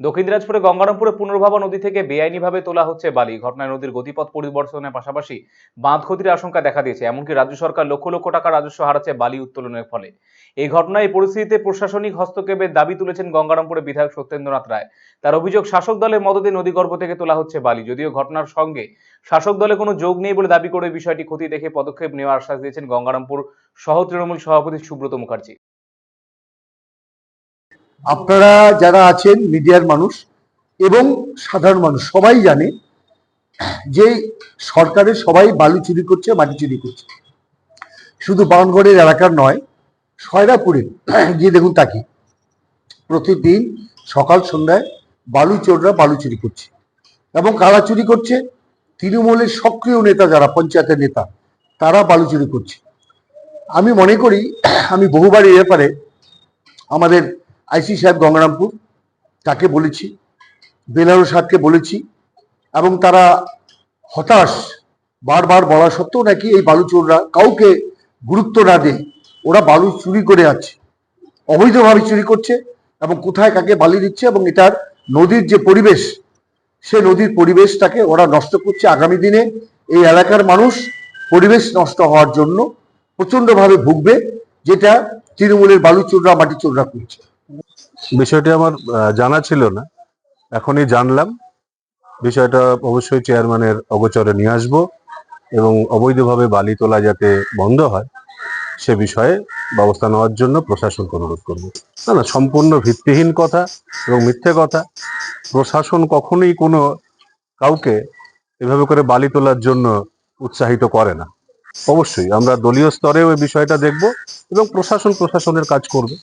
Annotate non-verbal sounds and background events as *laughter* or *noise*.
দক্ষিণ দিনাজপুরে গঙ্গারামপুরে পুনর্ভাবা নদী থেকে বেআইনিভাবে তোলা হচ্ছে বালি। ঘটনায় নদীর গতিপথ পরিবর্তনের পাশাপাশি বাঁধ ক্ষতির আশঙ্কা দেখা দিয়েছে। এমনকি রাজ্য সরকার লক্ষ লক্ষ টাকা রাজস্ব হারাচ্ছে বালি উত্তোলনের ফলে। এই ঘটনায় এই পরিস্থিতিতে প্রশাসনিক হস্তক্ষেপের দাবি তুলেছেন গঙ্গারামপুরের বিধায়ক সত্যেন্দ্রনাথ রায়। তার অভিযোগ, শাসক দলের মদতে নদীগর্ভ থেকে তোলা হচ্ছে বালি। যদিও ঘটনার সঙ্গে শাসক দলে কোনো যোগ নেই বলে দাবি করে বিষয়টি ক্ষতি দেখে পদক্ষেপ নেওয়ার আশ্বাস দিয়েছেন গঙ্গারামপুর সহ তৃণমূল সভাপতি সুব্রত মুখার্জি। আপনারা যারা আছেন, মিডিয়ার মানুষ এবং সাধারণ মানুষ, সবাই জানে যে সরকারের সবাই বালু চুরি করছে, মাটি চুরি করছে। শুধু বানগড়ের এলাকার নয়, সয়রাপুরে *clears throat* গিয়ে দেখুন তাকে। প্রতিদিন সকাল সন্ধ্যায় বালু চোররা বালু চুরি করছে। এবং কারা চুরি করছে? তৃণমূলের সক্রিয় নেতা যারা, পঞ্চায়েতের নেতা, তারা বালু চুরি করছে। আমি মনে করি, *clears throat* আমি বহুবার এই ব্যাপারে আমাদের আইসি সাহেব গঙ্গারামপুর, তাকে বলেছি বেলারো সাহেবকে বলেছি, এবং তারা হতাশ, বারবার বলা সত্ত্বেও নাকি এই বালু চোররা কাউকে গুরুত্ব না দিয়ে। ওরা বালু চুরি করে আছে অবৈধভাবে চুরি করছে, এবং কোথায় কাকে বালি দিচ্ছে, এবং এটার নদীর যে পরিবেশ, সে নদীর পরিবেশটাকে ওরা নষ্ট করছে। আগামী দিনে এই এলাকার মানুষ পরিবেশ নষ্ট হওয়ার জন্য প্রচন্ডভাবে ভুগবে, যেটা তৃণমূলের বালু চোররা মাটি চোররা করছে। বিষয়টি আমার জানা ছিল না। এখনই জানলাম। বিষয়টা অবশ্যই চেয়ারম্যানের অগোচরে নিয়ে আসব এবং অবৈধভাবে বালি তোলা যাতে বন্ধ হয়, সে বিষয়ে ব্যবস্থা নেওয়ার জন্য প্রশাসনকে অনুরোধ করব। না না, সম্পূর্ণ ভিত্তিহীন কথা এবং মিথ্যে কথা। প্রশাসন কখনোই কোনো কাউকে এভাবে করে বালি তোলার জন্য উৎসাহিত করে না। অবশ্যই আমরা দলীয় স্তরেও এই বিষয়টা দেখব এবং প্রশাসন প্রশাসনের কাজ করবে।